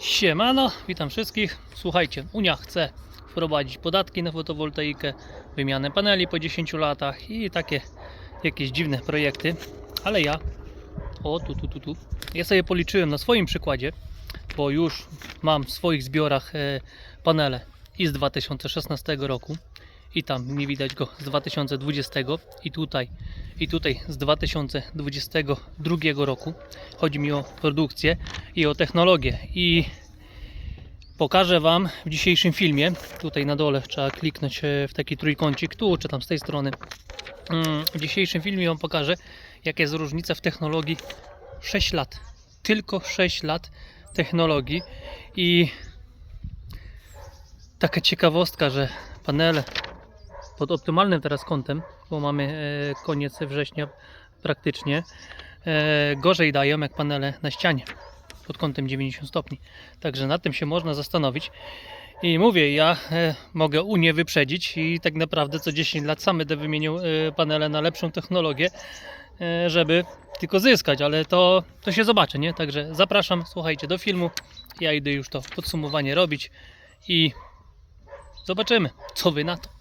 Siemano, witam wszystkich. Słuchajcie, Unia chce wprowadzić podatki na fotowoltaikę, wymianę paneli po 10 latach i takie jakieś dziwne projekty, ale ja, o tu, tu, tu, tu, ja sobie policzyłem na swoim przykładzie, bo już mam w swoich zbiorach e, panele i z 2016 roku i tam nie widać go z 2020 i tutaj i tutaj z 2022 roku. Chodzi mi o produkcję i o technologię i pokażę Wam w dzisiejszym filmie, tutaj na dole trzeba kliknąć e, w taki trójkącik, tu czy tam z tej strony. Mm, W dzisiejszym filmie Wam pokażę jaka jest różnica w technologii 6 lat. Tylko 6 lat technologii i taka ciekawostka, że panele pod optymalnym teraz kątem, bo mamy e, koniec września praktycznie, e, gorzej dają jak panele na ścianie pod kątem 90 stopni. Także nad tym się można zastanowić. I mówię, ja e, mogę Unię wyprzedzić i tak naprawdę co 10 lat sam będę wymienił panele na lepszą technologię, żeby tylko zyskać, ale to, to się zobaczy, nie? Także zapraszam, słuchajcie, do filmu. Ja idę już to podsumowanie robić i zobaczymy, co wy na to.